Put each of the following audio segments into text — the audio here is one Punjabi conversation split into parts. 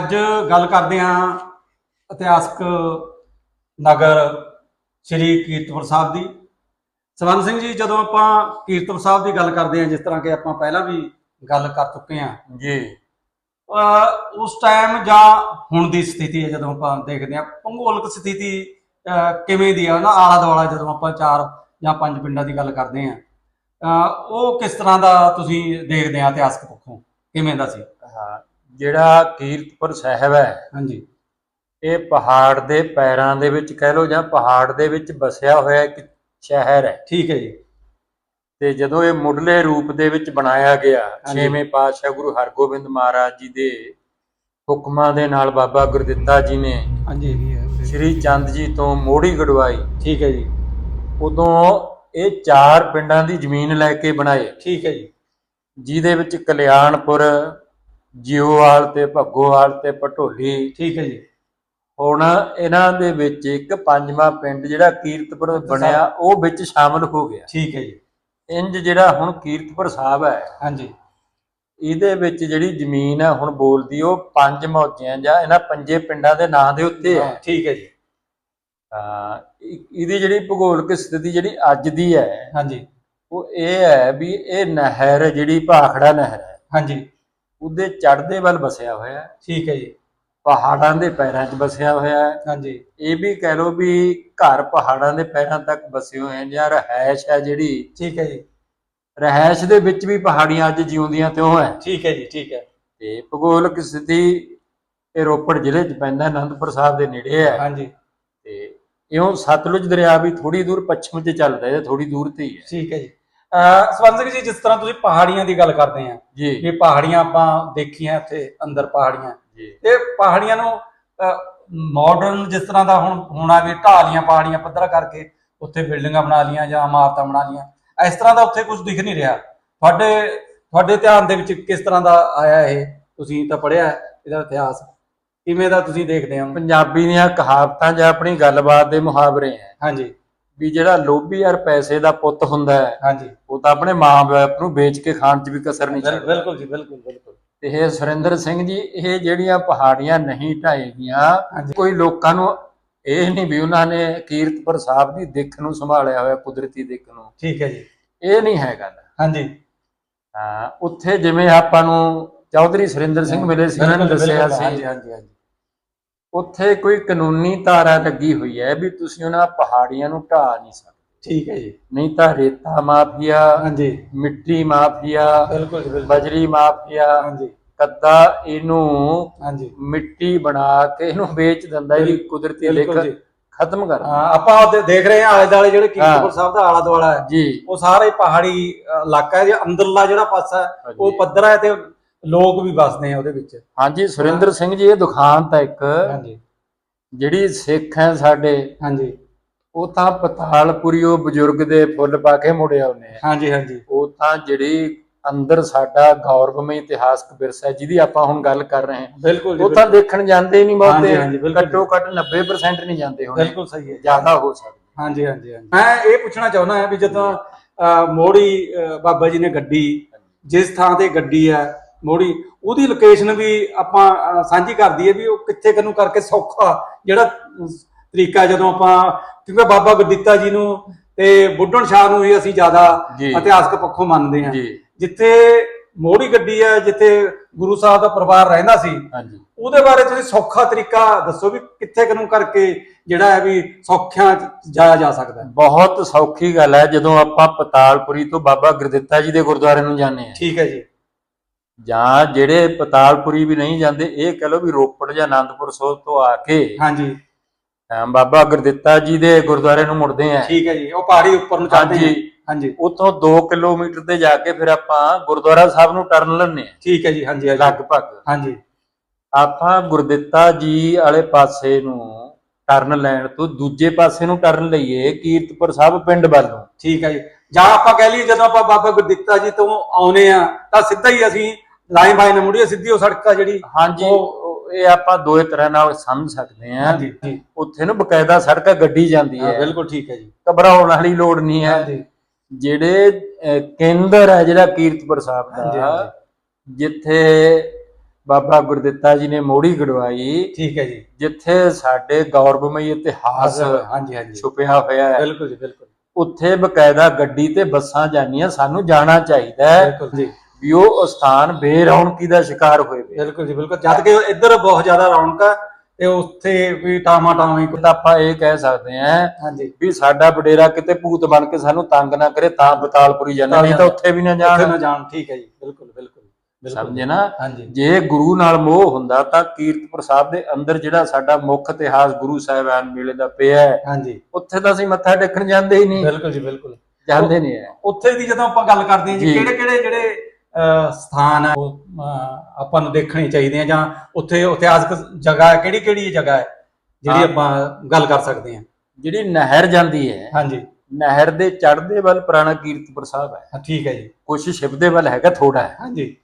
ਅੱਜ ਗੱਲ ਕਰਦੇ ਹਾਂ ਇਤਿਹਾਸਕ ਨਗਰ ਸ੍ਰੀ ਕੀਰਤਪੁਰ ਸਾਹਿਬ ਦੀ। ਸਵੰਤ ਸਿੰਘ ਜੀ ਜਦੋਂ ਆਪਾਂ ਕੀਰਤਪੁਰ ਸਾਹਿਬ ਦੀ ਗੱਲ ਕਰਦੇ ਹਾਂ ਜਿਸ ਤਰ੍ਹਾਂ ਕਿ ਆਪਾਂ ਪਹਿਲਾਂ ਵੀ ਗੱਲ ਕਰ ਚੁੱਕੇ ਹਾਂ। ਜੀ। ਉਸ ਟਾਈਮ ਜਾਂ ਹੁਣ ਦੀ ਸਥਿਤੀ ਹੈ ਜਦੋਂ ਆਪਾਂ ਦੇਖਦੇ ਹਾਂ ਭੂਗੋਲਿਕ ਸਥਿਤੀ ਕਿਵੇਂ ਦੀ ਆ ਨਾ ਆਲਾ ਦੁਆਲਾ ਜਦੋਂ ਆਪਾਂ ਚਾਰ ਜਾਂ ਪੰਜ ਪਿੰਡਾਂ ਦੀ ਗੱਲ ਕਰਦੇ ਹਾਂ ਅਹ ਉਹ ਕਿਸ ਤਰ੍ਹਾਂ ਦਾ ਤੁਸੀਂ ਦੇਖਦੇ ਆ ਇਤਿਹਾਸਕ ਪੱਖੋਂ? ਕਿਵੇਂ ਦਾ ਸੀ? ਜਿਹੜਾ ਕੀਰਤਪੁਰ ਸਾਹਿਬ ਹੈ ਹਾਂਜੀ। ਇਹ ਪਹਾੜ ਦੇ ਪੈਰਾਂ ਦੇ ਵਿੱਚ ਕਹਿ ਲਓ ਜਾਂ ਪਹਾੜ ਦੇ ਵਿੱਚ ਵਸਿਆ ਹੋਇਆ ਇੱਕ ਸ਼ਹਿਰ ਹੈ। ਠੀਕ ਹੈ ਜੀ। ਤੇ ਜਦੋਂ ਇਹ ਮੁੱਢਲੇ ਰੂਪ ਦੇ ਵਿੱਚ ਬਣਾਇਆ ਗਿਆ। ਛੇਵੇਂ ਪਾਤਸ਼ਾਹ ਗੁਰੂ ਹਰਗੋਬਿੰਦ ਮਹਾਰਾਜ ਜੀ ਦੇ ਹੁਕਮਾਂ ਦੇ ਨਾਲ ਬਾਬਾ ਗੁਰਦਿੱਤਾ ਜੀ ਨੇ ਹਾਂਜੀ ਸ਼੍ਰੀ ਚੰਦ ਜੀ ਤੋਂ ਮੋੜੀ ਗੜਵਾਈ। ਠੀਕ ਹੈ ਜੀ। ਉਦੋਂ ਇਹ ਚਾਰ ਪਿੰਡਾਂ ਦੀ ਜ਼ਮੀਨ ਲੈ ਕੇ ਬਣਾਏ। ਠੀਕ ਹੈ ਜੀ। ਜਿਹਦੇ ਵਿੱਚ ਕਲਿਆਣਪੁਰ ਜਿਉਵਾਲ ਤੇ ਭੱਗੋਵਾਲ ਤੇ ਪਟੋਲੀ। ਠੀਕ ਹੈ ਜੀ। ਹੁਣ ਇਹਨਾਂ ਦੇ ਵਿੱਚ ਇੱਕ ਪੰਜਵਾਂ ਪਿੰਡ ਜਿਹੜਾ ਕੀਰਤਪੁਰ ਬਣਿਆ ਉਹ ਵਿੱਚ ਸ਼ਾਮਲ ਹੋ ਗਿਆ। ਠੀਕ ਹੈ ਜੀ। ਇੰਜ ਜਿਹੜਾ ਹੁਣ ਕੀਰਤਪੁਰ ਸਾਹਿਬ ਹੈ ਹਾਂਜੀ। ਇਹਦੇ ਵਿੱਚ ਜਿਹੜੀ ਜ਼ਮੀਨ ਹੈ ਹੁਣ ਬੋਲਦੀ ਉਹ ਪੰਜ ਮੌਜਿਆਂ ਜਾਂ ਇਹਨਾਂ ਪੰਜੇ ਪਿੰਡਾਂ ਦੇ ਨਾਂ ਦੇ ਉੱਤੇ ਹੈ। ਠੀਕ ਹੈ ਜੀ। ਇਹ- ਇਹਦੀ ਜਿਹੜੀ ਭੂਗੋਲਿਕ ਸਥਿਤੀ ਜਿਹੜੀ ਅੱਜ ਦੀ ਹੈ ਹਾਂਜੀ। ਉਹ ਇਹ ਹੈ ਵੀ ਇਹ ਨਹਿਰ ਜਿਹੜੀ ਭਾਖੜਾ ਨਹਿਰ ਹੈ। ਹਾਂਜੀ। ਉਹਦੇ ਚੜ੍ਹਦੇ ਵੱਲ ਵਸਿਆ ਹੋਇਆ ਠੀਕ ਹੈ ਜੀ। ਪਹਾੜਾਂ ਦੇ ਪੈਰਾਂ 'ਚ ਵਸਿਆ ਹੋਇਆ ਹੈ। ਹਾਂਜੀ। ਇਹ ਵੀ ਕਹਿ ਲੋ ਵੀ ਘਰ ਪਹਾੜਾਂ ਦੇ ਪੈਰਾਂ ਤੱਕ ਵਸੇ ਹੋਏ ਹਨ ਜਾਂ ਰਹਿਸ਼ ਹੈ ਜਿਹੜੀ। ਠੀਕ ਹੈ ਜੀ। ਰਹਿਸ਼ ਦੇ ਵਿੱਚ ਵੀ ਪਹਾੜੀਆਂ ਅੱਜ ਜਿਉਂਦੀਆਂ ਤੇ ਉਹ ਹੈ। ਠੀਕ ਹੈ ਜੀ ਠੀਕ ਹੈ। ਤੇ ਭੂਗੋਲਿਕ ਸਥਿਤੀ ਇਹ ਰੋਪੜ ਜ਼ਿਲ੍ਹੇ 'ਚ ਪੈਂਦਾ ਅਨੰਦਪੁਰ ਸਾਹਿਬ ਦੇ ਨੇੜੇ ਹੈ। ਹਾਂਜੀ। ਤੇ ਇਉਂ ਸਤਲੁਜ ਦਰਿਆ ਵੀ ਥੋੜੀ ਦੂਰ ਪੱਛਮ 'ਚ ਚੱਲਦਾ ਹੈ ਥੋੜੀ ਦੂਰ ਤੇ ਹੀ ਹੈ। ਠੀਕ ਹੈ ਜੀ। ਸਿੰਘ ਜੀ ਜਿਸ ਤਰ੍ਹਾਂ ਤੁਸੀਂ ਪਹਾੜੀਆਂ ਦੀ ਗੱਲ ਕਰਦੇ ਆ ਜੀ। ਇਹ ਪਹਾੜੀਆਂ ਆਪਾਂ ਦੇਖੀਆਂ ਇੱਥੇ ਅੰਦਰ ਪਹਾੜੀਆਂ। ਇਹ ਪਹਾੜੀਆਂ ਨੂੰ ਮਾਡਰਨ ਜਿਸ ਤਰ੍ਹਾਂ ਦਾ ਹੁਣ ਹੋਣਾ ਵੀ ਢਾਲੀਆਂ ਪਹਾੜੀਆਂ ਪੱਧਰਾ ਕਰਕੇ ਉੱਥੇ ਬਿਲਡਿੰਗਾਂ ਬਣਾ ਲੀਆਂ ਜਾਂ ਇਮਾਰਤਾਂ ਬਣਾ ਲੀਆਂ ਇਸ ਤਰ੍ਹਾਂ ਦਾ ਉੱਥੇ ਕੁਝ ਦਿਖ ਨਹੀਂ ਰਿਹਾ। ਤੁਹਾਡੇ ਤੁਹਾਡੇ ਧਿਆਨ ਦੇ ਵਿੱਚ ਕਿਸ ਤਰ੍ਹਾਂ ਦਾ ਆਇਆ ਇਹ? ਤੁਸੀਂ ਤਾਂ ਪੜ੍ਹਿਆ ਹੈ ਇਹਦਾ ਇਤਿਹਾਸ। ਕਿਵੇਂ ਦਾ ਤੁਸੀਂ ਦੇਖਦੇ ਹੋ? ਪੰਜਾਬੀ ਦੀਆਂ ਕਹਾਵਤਾਂ ਜਾਂ ਆਪਣੀ ਗੱਲਬਾਤ ਦੇ ਮੁਹਾਵਰੇ ਹੈ। ਹਾਂਜੀ। ਵੀ ਜਿਹੜਾ ਲੋਭੀ ਯਾਰ ਪੈਸੇ ਦਾ ਪੁੱਤ ਹੁੰਦਾ ਹੈ ਹਾਂਜੀ। ਉਹ ਤਾਂ ਆਪਣੇ ਮਾਂ-ਬਾਪ ਨੂੰ ਵੇਚ ਕੇ ਖਾਣ 'ਚ ਵੀ ਕਸਰ ਨਹੀਂ ਛੱਡਦਾ। ਬਿਲਕੁਲ ਜੀ ਬਿਲਕੁਲ ਬਿਲਕੁਲ। ਤੇ ਇਹ ਸੁਰਿੰਦਰ ਸਿੰਘ ਜੀ ਇਹ ਜਿਹੜੀਆਂ ਪਹਾੜੀਆਂ ਨਹੀਂ ਢਾਏਗੀਆਂ ਕੋਈ ਲੋਕਾਂ ਨੂੰ ਇਹ ਨਹੀਂ ਵੀ ਉਹਨਾਂ ਨੇ ਕੀਰਤਪੁਰ ਸਾਹਿਬ ਦੀ ਦਿੱਖ ਨੂੰ ਸੰਭਾਲਿਆ ਹੋਇਆ ਕੁਦਰਤੀ ਦਿੱਖ ਨੂੰ। ਠੀਕ ਹੈ ਜੀ। ਇਹ ਨਹੀਂ ਹੈ ਗੱਲ। ਹਾਂਜੀ। ਹਾਂ ਉੱਥੇ ਜਿਵੇਂ ਆਪਾਂ ਨੂੰ ਚੌਧਰੀ ਸੁਰਿੰਦਰ ਸਿੰਘ ਮਿਲੇ ਸੀ ਉਹਨਾਂ ਨੇ ਦੱਸਿਆ ਹਾਂਜੀ ਸੀ। ਹਾਂਜੀ ਹਾਂਜੀ। ਉੱਥੇ ਕੋਈ ਕਾਨੂੰਨੀ ਧਾਰਾ ਲੱਗੀ ਹੋਈ ਹੈ ਵੀ ਤੁਸੀਂ ਉਹਨਾਂ ਪਹਾੜੀਆਂ ਨੂੰ ਢਾ ਨਹੀਂ ਸਕਦੇ। ਠੀਕ ਹੈ ਜੀ। ਨਹੀਂ ਤਾਂ ਰੇਤਾ ਮਾਫੀਆ ਹਾਂਜੀ। ਮਿੱਟੀ ਮਾਫੀਆ ਬਿਲਕੁਲ ਬਜਰੀ ਮਾਫੀਆ ਹਾਂਜੀ। ਕੱਦਾ ਇਹਨੂੰ ਹਾਂਜੀ। ਮਿੱਟੀ ਬਣਾ ਕੇ ਇਹਨੂੰ ਵੇਚ ਦਿੰਦਾ ਇਹਦੀ ਕੁਦਰਤੀ ਦਿੱਖ ਖਤਮ ਕਰ ਹਾਂ, ਆਪਾਂ ਉਹ ਦੇਖ ਰਹੇ ਹਾਂ ਆਲੇ ਦੁਆਲੇ ਜਿਹੜੇ ਕੀਰਤਪੁਰ ਸਾਹਿਬ ਦਾ ਆਲਾ ਦੁਆਲਾ ਹੈ। ਜੀ। ਉਹ ਸਾਰਾ ਪਹਾੜੀ ਇਲਾਕਾ ਹੈ ਜੇ ਅੰਦਰਲਾ ਜਿਹੜਾ ਪਾਸਾ ਉਹ। ਪੱਧਰਾ ਹੈ ਤੇ ਲੋਕ ਵੀ ਵਸਦੇ ਆ ਉਹਦੇ ਵਿੱਚ। ਹਾਂਜੀ ਸੁਰਿੰਦਰ ਸਿੰਘ ਜੀ ਇਹ ਦੁਕਾਨ ਤਾਂ ਇੱਕ। ਹਾਂਜੀ। ਜਿਹੜੀ ਸਿੱਖ ਹੈ ਸਾਡੇ ਹਾਂਜੀ। ਉਹ ਤਾਂ ਪਤਾਲਪੁਰੀ ਉਹ ਬਜ਼ੁਰਗ ਦੇ ਫੁੱਲ ਪਾ ਕੇ ਮੁੜਿਆ ਉਹਨੇ ਹਾਂਜੀ ਹਾਂਜੀ। ਉਹ ਤਾਂ ਜਿਹੜੀ ਅੰਦਰ ਸਾਡਾ ਗੌਰਵਮਈ ਇਤਿਹਾਸਕ ਵਿਰਸਾ ਹੈ, ਜਿਹਦੀ ਆਪਾਂ ਹੁਣ ਗੱਲ ਕਰ ਰਹੇ ਹਾਂ। ਬਿਲਕੁਲ ਜੀ ਉਹ ਤਾਂ ਦੇਖਣ ਜਾਂਦੇ ਹੀ ਨਹੀਂ ਬਹੁਤੇ। ਘੱਟੋ ਘੱਟ 90% ਨਹੀਂ ਜਾਂਦੇ ਹੁਣ। ਬਿਲਕੁਲ ਸਹੀ ਹੈ। ਜ਼ਿਆਦਾ ਹੋ ਸਕਦਾ। ਹਾਂਜੀ ਹਾਂਜੀ ਹਾਂਜੀ। ਮੈਂ ਇਹ ਪੁੱਛਣਾ ਚਾਹੁੰਦਾ ਹਾਂ ਵੀ ਜਦੋਂ ਮੋੜੀ ਬਾਬਾ ਜੀ ਨੇ ਗੱਡੀ ਜਿਸ ਥਾਂ ਤੇ ਗੱਡੀ ਹੈ ਮੋੜੀ ਉਹਦੀ ਲੋਕੇਸ਼ਨ ਵੀ ਆਪਾਂ ਸਾਂਝੀ ਕਰਦੀ ਹੈ ਵੀ ਉਹ ਕਿੱਥੇ ਕਨੂੰ ਕਰਕੇ ਸੌਖਾ ਜਿਹੜਾ ਤਰੀਕਾ ਜਦੋਂ ਆਪਾਂ ਕਿਉਂਕਿ ਬਾਬਾ ਗੁਰਦਿੱਤਾ ਜੀ ਨੂੰ ਤੇ ਬੁੱਢਣ ਸ਼ਾਹ ਨੂੰ ਹੀ ਅਸੀਂ ਜ਼ਿਆਦਾ। ਇਤਿਹਾਸਕ ਪੱਖੋਂ ਮੰਨਦੇ ਹਾਂ। ਜਿੱਥੇ ਮੋੜੀ ਗੱਡੀ ਹੈ ਜਿੱਥੇ ਗੁਰੂ ਸਾਹਿਬ ਦਾ ਪਰਿਵਾਰ ਰਹਿੰਦਾ ਸੀ ਉਹਦੇ ਬਾਰੇ ਤੁਸੀਂ ਸੌਖਾ ਤਰੀਕਾ ਦੱਸੋ ਵੀ ਕਿੱਥੇ ਕਨੂੰ ਕਰਕੇ ਜਿਹੜਾ ਹੈ ਵੀ ਸੌਖਿਆਂ ਜਾਇਆ ਜਾ ਸਕਦਾ ਬਹੁਤ ਸੌਖੀ ਗੱਲ ਹੈ ਜਦੋਂ ਆਪਾਂ ਪਤਾਲਪੁਰੀ ਤੋਂ ਬਾਬਾ ਗੁਰਦਿੱਤਾ ਜੀ ਦੇ ਗੁਰਦੁਆਰੇ ਨੂੰ ਜਾਂਦੇ ਹਾਂ। ਠੀਕ ਹੈ ਜੀ। ਜਾਂ ਜਿਹੜੇ ਪਤਾਲਪੁਰੀ ਵੀ ਨਹੀਂ ਜਾਂਦੇ ਇਹ ਕਹ ਲਓ ਵੀ ਰੋਪੜ ਜਾਂ ਆਨੰਦਪੁਰ ਸਾਹਿਬ ਤੋਂ ਆ ਕੇ ਹਾਂਜੀ। ਬਾਬਾ ਗੁਰਦਿੱਤਾ ਜੀ ਦੇ ਗੁਰਦੁਆਰੇ ਨੂੰ ਮੁੜਦੇ ਆ। ਠੀਕ ਹੈ ਜੀ ਉਹ ਪਹਾੜੀ ਉੱਪਰ ਨੂੰ ਚੜ੍ਹਦੇ ਹਾਂਜੀ। ਉਤੋਂ 2 ਕਿਲੋਮੀਟਰ ਤੇ ਜਾ ਕੇ ਫਿਰ ਆਪਾਂ ਗੁਰਦੁਆਰਾ ਸਾਹਿਬ ਨੂੰ ਟਰਨ ਲੈਂਦੇ ਆ। ਠੀਕ ਹੈ ਜੀ ਹਾਂਜੀ ਲਗਭਗ। ਹਾਂਜੀ। ਆਪਾਂ ਗੁਰਦਿੱਤਾ ਜੀ ਵਾਲੇ ਪਾਸੇ ਨੂੰ ਟਰਨ ਲੈਣ ਤੋਂ ਦੂਜੇ ਪਾਸੇ ਨੂੰ ਟਰਨ ਲਈਏ ਕੀਰਤਪੁਰ ਸਾਹਿਬ ਪਿੰਡ ਵੱਲ ਠੀਕ ਹੈ ਜੀ। ਜਾਂ ਆਪਾਂ ਕਹਿ ਲਈਏ ਜਦੋਂ ਆਪਾਂ ਬਾਬਾ ਗੁਰਦਿੱਤਾ ਜੀ ਤੋਂ ਆਉਨੇ ਆ ਤਾਂ ਸਿੱਧਾ ਹੀ ਅਸੀਂ ਲਾਈਨ ਬਾਈ ਨਾਲ ਮੁੜੀਏ ਸਿੱਧੀ ਉਹ ਸੜਕ ਆ ਜਿਹੜੀ। ਹਾਂਜੀ ਉਹ- ਇਹ ਆਪਾਂ ਦੋਏ ਤਰ੍ਹਾਂ ਨਾਲ ਸਮਝ ਸਕਦੇ ਹਾਂ। ਹਾਂਜੀ ਜੀ। ਉੱਥੇ ਨੂੰ ਬਕਾਇਦਾ ਸੜਕ ਗੱਡੀ ਜਾਂਦੀ ਹਾਂ ਹੈ। ਬਿਲਕੁਲ ਠੀਕ ਹੈ ਜੀ। ਘਬਰਾਉਣ ਵਾਲੀ ਲੋੜ ਨਹੀਂ ਹੈ। ਹਾਂਜੀ। ਜਿਹੜੇ ਅਹ, ਕੇਂਦਰ ਹੈ ਜਿਹੜਾ ਕੀਰਤਪੁਰ ਸਾਹਿਬ ਹਾਂਜੀ, ਦਾ। ਜਿੱਥੇ ਬਾਬਾ ਗੁਰਦਿੱਤਾ ਜੀ ਨੇ ਮੋੜੀ ਗੜਵਾਈ ਠੀਕ ਹੈ ਜੀ। ਜਿੱਥੇ ਸਾਡੇ ਗੌਰਵਮਈ ਇਤਿਹਾਸ ਹਾਂਜੀ ਹਾਂਜੀ। ਛੁਪਿਆ ਹੋਇਆ ਹੈ। ਬਿਲਕੁਲ ਜੀ ਬਿਲਕੁਲ। ਉੱਥੇ ਬਕਾਇਦਾ ਗੱਡੀ ਤੇ ਬੱਸਾਂ ਜਾਂਦੀਆਂ ਸਾਨੂੰ ਜਾਣਾ ਚਾਹੀਦਾ ਹੈ। ਬਿਲਕੁਲ ਜੀ। ਵੀ ਉਹ ਸਥਾਨ ਬੇਰੌਣਕੀ ਦਾ ਸ਼ਿਕਾਰ ਹੋਏ ਬਿਲਕੁਲ ਜੀ ਬਿਲਕੁਲ। ਜਦ ਕਿ ਇੱਧਰ ਬਹੁਤ ਜ਼ਿਆਦਾ ਰੌਣਕ ਹੈ ਤੇ ਉੱਥੇ ਵੀ ਟਾਮਾ ਟਾਮੀ ਤਾਂ ਆਪਾਂ ਇਹ ਕਹਿ ਸਕਦੇ ਹਾਂ ਹਾਂਜੀ। ਵੀ ਸਾਡਾ ਵਡੇਰਾ ਕਿਤੇ ਭੂਤ ਬਣ ਕੇ ਸਾਨੂੰ ਤੰਗ ਨਾ ਕਰੇ ਤਾਂ ਬਤਾਲਪੁਰੀ ਜਾਣਾ ਨਹੀਂ ਤਾਂ ਉੱਥੇ ਵੀ ਨਾ ਉੱਥੇ ਜਾਣ ਨਾ ਜਾਣ ਠੀਕ ਹੈ ਜੀ। ਬਿਲਕੁਲ ਬਿਲਕੁਲ ਬਿਲਕੁਲ। ਸਮਝੇ ਨਾ? ਹਾਂਜੀ। ਜੇ ਗੁਰੂ ਨਾਲ ਮੋਹ ਹੁੰਦਾ ਤਾਂ ਕੀਰਤਪੁਰ ਸਾਹਿਬ ਦੇ ਅੰਦਰ ਜਿਹੜਾ ਸਾਡਾ ਮੁੱਖ ਇਤਿਹਾਸ ਗੁਰੂ ਸਾਹਿਬਾਨ ਮੇਲੇ ਦਾ ਪਿਆ ਹੈ ਹਾਂਜੀ। ਉੱਥੇ ਤਾਂ ਅਸੀਂ ਮੱਥਾ ਟੇਕਣ ਜਾਂਦੇ ਹੀ ਨਹੀਂ। ਬਿਲਕੁਲ ਜੀ ਬਿਲਕੁਲ। ਜਾਂਦੇ ਨਹੀਂ ਹੈ। ਉੱਥੇ ਦੀ ਜਦੋਂ ਆਪਾਂ ਗੱਲ ਕਰਦੇ ਹਾਂ ਜੀ ਜੀ। ਕਿਹੜੇ ਕਿਹੜੇ ਜਿਹੜੇ ਸਥਾਨ ਆ ਉਹ ਅਹ, ਆਪਾਂ ਨੂੰ ਦੇਖਣੇ ਚਾਹੀਦੇ ਆ ਜਾਂ ਉੱਥੇ ਇਤਿਹਾਸਕ ਜਗ੍ਹਾ ਕਿਹੜੀ ਕਿਹੜੀ ਜਗ੍ਹਾ ਹੈ ਜਿਹੜੀ ਹਾਂ। ਆਪਾਂ ਗੱਲ ਕਰ ਸਕਦੇ ਹਾਂ। ਜਿਹੜੀ ਨਹਿਰ ਜਾਂਦੀ ਹੈ ਹਾਂਜੀ। ਨਹਿਰ ਦੇ ਚੜ੍ਹਦੇ ਵੱਲ ਪੁਰਾਣਾ ਕੀਰਤਪੁਰ ਸਾਹਿਬ ਹੈ। ਹਾਂ, ਠੀਕ ਹੈ ਜੀ। ਕੁਛ ਸ਼ਿਵ ਦੇ ਵੱਲ ਹੈਗਾ ਥੋੜਾ ਹੈ। ਹਾਂਜੀ।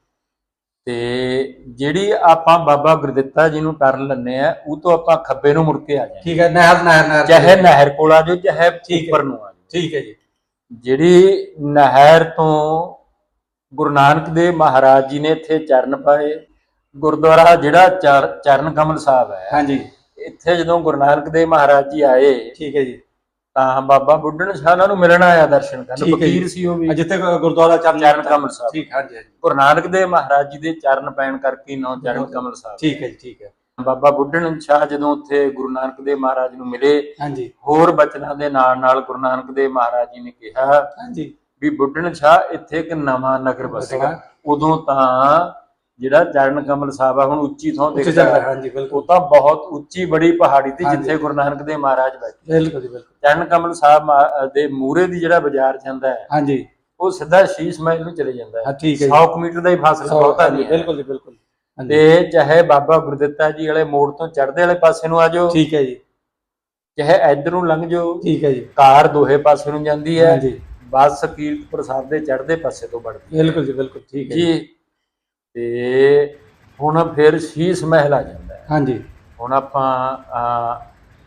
ਤੇ ਜਿਹੜੀ ਆਪਾਂ ਬਾਬਾ ਗੁਰਦਿੱਤਾ ਜੀ ਨੂੰ ਟਰਨ ਲੈਂਦੇ ਆ ਉਹ ਤੋਂ ਆਪਾਂ ਖੱਬੇ ਨੂੰ ਮੁੜ ਕੇ ਆ ਜਾਏ ਠੀਕ ਹੈ ਨਹਿਰ ਨਹਿਰ ਨਹਿਰ ਚਾਹੇ ਨਹਿਰ ਕੋਲ ਆ ਜਾਓ ਚਾਹੇ ਹੈ। ਉੱਪਰ ਨੂੰ ਆ ਜਾਓ। ਠੀਕ ਹੈ ਜੀ। ਜਿਹੜੀ ਨਹਿਰ ਤੋਂ ਗੁਰੂ ਨਾਨਕ ਦੇਵ ਮਹਾਰਾਜ ਜੀ ਨੇ ਇੱਥੇ ਚਰਨ ਪਾਏ। ਗੁਰਦੁਆਰਾ ਜਿਹੜਾ ਚਰ- ਚਰਨ ਕਮਲ ਸਾਹਿਬ ਹੈ। ਹਾਂਜੀ। ਇੱਥੇ ਜਦੋਂ ਗੁਰੂ ਨਾਨਕ ਦੇਵ ਮਹਾਰਾਜ ਜੀ ਆਏ ਠੀਕ ਹੈ ਜੀ। ਤਾਂ ਬਾਬਾ ਬੁੱਢਣ ਸ਼ਾਹ ਉਹਨਾਂ ਨੂੰ ਮਿਲਣ ਆਇਆ ਦਰਸ਼ਨ ਕਰਨ। ਠੀਕ ਹੈ ਜੀ। ਫਕੀਰ ਸੀ ਉਹ ਵੀ। ਜਿੱਥੇ ਗੁ- ਗੁਰਦੁਆਰਾ ਚਰਨ ਚਰਨ ਕਮਲ ਸਾਹਿਬ। ਠੀਕ ਹਾਂਜੀ ਹਾਂਜੀ। ਗੁਰੂ ਨਾਨਕ ਦੇਵ ਮਹਾਰਾਜ ਜੀ ਦੇ ਚਰਨ ਪੈਣ ਕਰਕੇ ਨੌ ਚਰਨ ਕਮਲ ਸਾਹਿਬ। ਠੀਕ ਹੈ ਜੀ ਠੀਕ ਹੈ। ਬਾਬਾ ਬੁੱਢਣ ਸ਼ਾਹ ਜਦੋਂ ਉੱਥੇ ਗੁਰੂ ਨਾਨਕ ਦੇਵ ਮਹਾਰਾਜ ਨੂੰ ਮਿਲੇ ਹਾਂਜੀ। ਹੋਰ ਬਚਨਾਂ ਦੇ ਨਾਲ ਨਾਲ ਗੁਰੂ ਨਾਨਕ ਦੇਵ ਮਹਾਰਾਜ ਜੀ ਨੇ ਕਿਹਾ ਹਾਂਜੀ। ਵੀ ਬੁੱਢਣ ਸ਼ਾਹ ਇੱਥੇ ਇੱਕ ਨਵਾਂ ਨਗਰ ਬਸੇਗਾ ਬਸੇਗਾ। ਉਦੋਂ ਤਾਂ ਜਿਹੜਾ ਚਰਨ ਕਮਲ ਸਾਹਿਬ ਆ ਹੁਣ ਉੱਚੀ ਥਾਂ ਦਿਖਦਾ। ਹਾਂਜੀ ਉਹ ਬਿਲਕੁਲ ਤਾਂ ਬਹੁਤ ਉੱਚੀ ਬੜੀ ਪਹਾੜੀ ਤੇ। ਜਿੱਥੇ ਗੁਰੂ ਨਾਨਕ ਦੇਵ ਮਹਾਰਾਜ ਬੈਠੇ। ਬਿਲਕੁਲ ਜੀ ਬਿਲਕੁਲ। ਚਰਨ ਕਮਲ ਸਾਹਿਬ ਦੇ ਮੂਰੇ ਦੀ ਜਿਹੜਾ ਬਾਜ਼ਾਰ ਜਾਂਦਾ ਹੈ ਹਾਂਜੀ। ਉਹ ਸਿੱਧਾ ਸ਼ੀਸ਼ ਮਹਿਲ ਨੂੰ ਚਲੇ ਜਾਂਦਾ ਹਾਂ। ਠੀਕ ਹੈ 100 ਮੀਟਰ ਦਾ ਹੀ ਫਾਸਲਾ ਬਹੁਤਾ ਨਹੀਂ ਹੈ। ਬਿਲਕੁਲ ਜੀ ਬਿਲਕੁਲ। ਤੇ ਚਾਹੇ ਬਾਬਾ ਗੁਰਦਿੱਤਾ ਜੀ ਵਾਲੇ ਮੋੜ ਤੋਂ ਚੜ੍ਹਦੇ ਵਾਲੇ ਪਾਸੇ ਨੂੰ ਆ ਜਾਓ ਠੀਕ ਹੈ ਜੀ। ਚਾਹੇ ਇੱਧਰ ਨੂੰ ਲੰਘ ਜਾਓ ਠੀਕ ਹੈ ਜੀ। ਕਾਰ ਦੋਹੇ ਪਾਸੇ ਨੂੰ ਜਾਂਦੀ ਹੈ। ਹਾਂਜੀ। ਬੱਸ ਕੀਰਤਪੁਰ ਸਾਹਿਬ ਦੇ ਚੜ੍ਹਦੇ ਪਾਸੇ ਤੋਂ ਵੜਦੀ ਬਿਲਕੁਲ ਜੀ ਬਿਲਕੁਲ ਠੀਕ ਹੈ ਜੀ। ਜੀ। ਤੇ ਹੁਣ ਫਿਰ ਸ਼ੀਸ਼ ਮਹਿਲ ਆ ਜਾਂਦਾ ਹੈ। ਹਾਂਜੀ। ਹੁਣ ਆਪਾਂ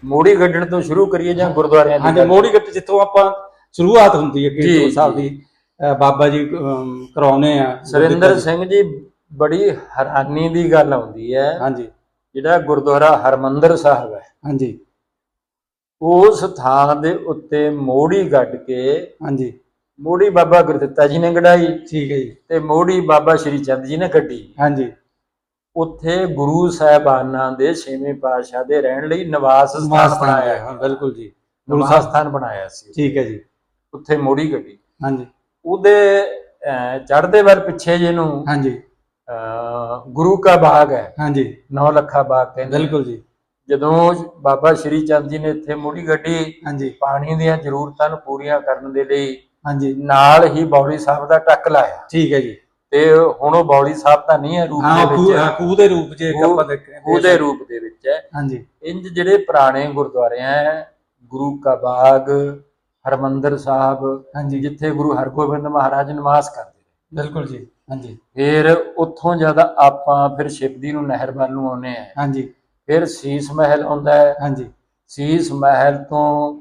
ਮੋੜੀ ਗੱਡਣ ਤੋਂ ਸ਼ੁਰੂ ਕਰੀਏ ਜਾਂ ਗੁਰਦੁਆਰਿਆਂ ਦੀ ਹਾਂਜੀ ਗੱਲ? ਮੋੜੀ ਗੱਟ ਜਿੱਥੋਂ ਆਪਾਂ ਸ਼ੁਰੂਆਤ ਹੁੰਦੀ ਹੈ ਜੀ, ਕੀਰਤਪੁਰ ਸਾਹਿਬ। ਦੀ ਬਾਬਾ ਜੀ ਅਮ, ਕਰਾਉਨੇ ਆ। ਸੁਰਿੰਦਰ ਸਿੰਘ ਜੀ ਬੜੀ ਹੈਰਾਨੀ ਦੀ ਗੱਲ ਆਉਂਦੀ ਹੈ। ਹਾਂਜੀ। ਜਿਹੜਾ ਗੁਰਦੁਆਰਾ ਹਰਮੰਦਰ ਸਾਹਿਬ ਹੈ। ਹਾਂਜੀ। ਉਸ ਥਾਂ ਦੇ ਉੱਤੇ ਮੋੜੀ ਗੱਡ ਕੇ ਹਾਂਜੀ। ਮੋੜੀ ਬਾਬਾ ਗੁਰਦਿੱਤਾ ਜੀ ਨੇ ਗੜਾਈ ਠੀਕ ਹੈ ਜੀ। ਤੇ ਮੋੜੀ ਬਾਬਾ ਸ਼੍ਰੀ ਚੰਦ ਜੀ ਨੇ ਗੱਡੀ ਹਾਂਜੀ। ਉੱਥੇ ਗੁਰੂ ਸਾਹਿਬਾਨਾਂ ਦੇ ਛੇਵੇਂ ਪਾਤਸ਼ਾਹ ਦੇ ਰਹਿਣ ਲਈ ਨਿਵਾਸ ਸਥਾਨ ਬਣਾਇਆ। ਹਾਂ ਬਿਲਕੁਲ ਜੀ। ਨਿਵਾਸ ਸਥਾਨ ਬਣਾਇਆ ਸੀ। ਠੀਕ ਹੈ ਜੀ। ਉੱਥੇ ਮੋੜੀ ਗੱਡੀ ਹਾਂਜੀ। ਉਹਦੇ ਚੜ੍ਹਦੇ ਵੱਲ ਪਿੱਛੇ ਜੇ ਨੂੰ ਹਾਂਜੀ। ਗੁਰੂ ਕਾ ਬਾਗ ਹੈ। ਹਾਂਜੀ। ਨੌ ਲੱਖਾ ਬਾਗ ਕਹਿੰਦੇ ਬਿਲਕੁਲ ਜੀ। ਜਦੋਂ ਬਾਬਾ ਸ਼੍ਰੀ ਚੰਦ ਜੀ ਨੇ ਇੱਥੇ ਮੋੜੀ ਗੱਡੀ ਹਾਂਜੀ। ਪਾਣੀ ਦੀਆਂ ਜ਼ਰੂਰਤਾਂ ਨੂੰ ਪੂਰੀਆਂ ਕਰਨ ਦੇ ਲਈ ਹਾਂਜੀ। ਨਾਲ ਹੀ ਬੌਲੀ ਸਾਹਿਬ ਦਾ ਟੱਕ ਲਾਇਆ। ਠੀਕ ਹੈ ਜੀ। ਤੇ ਹੁਣ ਉਹ ਬੌਲੀ ਸਾਹਿਬ ਤਾਂ ਨਹੀਂ ਹੈ ਰੂਪ ਦੇ ਖੂਹ ਹਾਂ, ਵਿੱਚ ਖੂਹ ਦੇ ਰੂਪ ਚ ਇੱਕ ਆਪਾਂ ਦੇਖਦੇ ਖੂਹ ਦੇ ਰੂਪ ਦੇ ਵਿੱਚ ਹੈ। ਹਾਂਜੀ। ਇੰਜ ਜਿਹੜੇ ਪੁਰਾਣੇ ਗੁਰਦੁਆਰੇ ਹੈ ਗੁਰੂ ਕਾ ਬਾਗ ਹਰਮੰਦਰ ਸਾਹਿਬ ਹਾਂਜੀ। ਜਿੱਥੇ ਗੁਰੂ ਹਰਗੋਬਿੰਦ ਮਹਾਰਾਜ ਨਿਵਾਸ ਕਰਦੇ ਨੇ। ਬਿਲਕੁਲ ਜੀ ਹਾਂਜੀ। ਫਿਰ ਉੱਥੋਂ ਜਦ ਆਪਾਂ ਫਿਰ ਸ਼ਿਵਦੀ ਨੂੰ ਨਹਿਰ ਵੱਲ ਨੂੰ ਆਉਨੇ ਆ ਹਾਂਜੀ। ਫਿਰ ਸੀਸ ਮਹਿਲ ਆਉਂਦਾ ਹੈ। ਹਾਂਜੀ। ਸੀਸ ਮਹਿਲ ਤੋਂ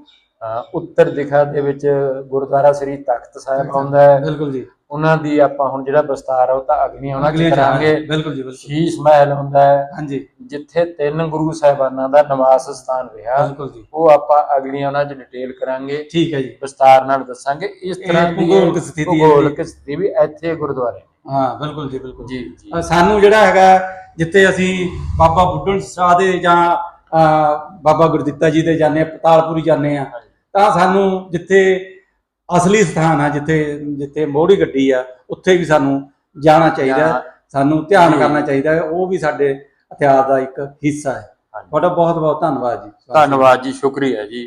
ਉੱਤਰ ਦਿਸ਼ਾ ਦੇ ਵਿੱਚ ਗੁਰਦੁਆਰਾ ਸ੍ਰੀ ਤਖਤ ਸਾਹਿਬ ਆਉਂਦਾ ਹੈ। ਬਿਲਕੁਲ ਜੀ। ਉਹਨਾਂ ਦੀ ਆਪਾਂ ਹੁਣ ਜਿਹੜਾ ਵਿਸਤਾਰ ਆ ਉਹ ਤਾਂ ਅਗਲੀ ਉਹਨਾਂ ਅਗਲੀਆਂ ਚ ਕਰਾਂਗੇ। ਬਿਲਕੁਲ ਜੀ ਬਿਲਕੁਲ। ਸ਼ੀਸ਼ ਮਹਿਲ ਹੁੰਦਾ ਹੈ। ਹਾਂਜੀ। ਜਿੱਥੇ ਤਿੰਨ ਗੁਰੂ ਸਾਹਿਬਾਨਾਂ ਦਾ ਨਿਵਾਸ ਸਥਾਨ ਰਿਹਾ। ਬਿਲਕੁਲ ਜੀ। ਉਹ ਆਪਾਂ ਅਗਲੀਆਂ ਉਹਨਾਂ 'ਚ ਡਿਟੇਲ ਕਰਾਂਗੇ। ਠੀਕ ਹੈ ਜੀ। ਵਿਸਤਾਰ ਨਾਲ ਦੱਸਾਂਗੇ। ਇਸ ਤਰ੍ਹਾਂ ਦੀ ਭੂਗੋਲਿਕ ਸਥਿਤੀ ਹੈ ਭੂਗੋਲਿਕ ਸਥਿਤੀ ਵੀ ਇੱਥੇ ਗੁਰਦੁਆਰੇ। ਹਾਂ ਬਿਲਕੁਲ ਜੀ ਬਿਲਕੁਲ। ਜੀ ਸਾਨੂੰ ਜਿਹੜਾ ਹੈਗਾ ਜਿੱਥੇ ਅਸੀਂ ਬਾਬਾ ਬੁੱਢਣ ਸ਼ਾਹ ਦੇ ਜਾਂ ਬਾਬਾ ਗੁਰਦਿੱਤਾ ਜੀ ਦੇ ਜਾਂਦੇ ਆ ਪਤਾਲਪੁਰੀ ਜਾਂਦੇ ਆ ਤਾਂ ਸਾਨੂੰ ਜਿੱਥੇ ਅਸਲੀ ਸਥਾਨ ਆ ਜਿੱਥੇ ਜਿੱਥੇ ਮੋੜੀ ਗੱਡੀ ਆ ਉੱਥੇ ਵੀ ਸਾਨੂੰ ਜਾਣਾ ਚਾਹੀਦਾ ਸਾਨੂੰ ਧਿਆਨ। ਕਰਨਾ ਚਾਹੀਦਾ ਉਹ ਵੀ ਸਾਡੇ ਇਤਿਹਾਸ ਦਾ ਇੱਕ ਹਿੱਸਾ ਹੈ। ਤੁਹਾਡਾ ਬਹੁਤ ਬਹੁਤ ਧੰਨਵਾਦ ਜੀ। ਧੰਨਵਾਦ ਜੀ ਸ਼ੁਕਰੀਆ ਜੀ।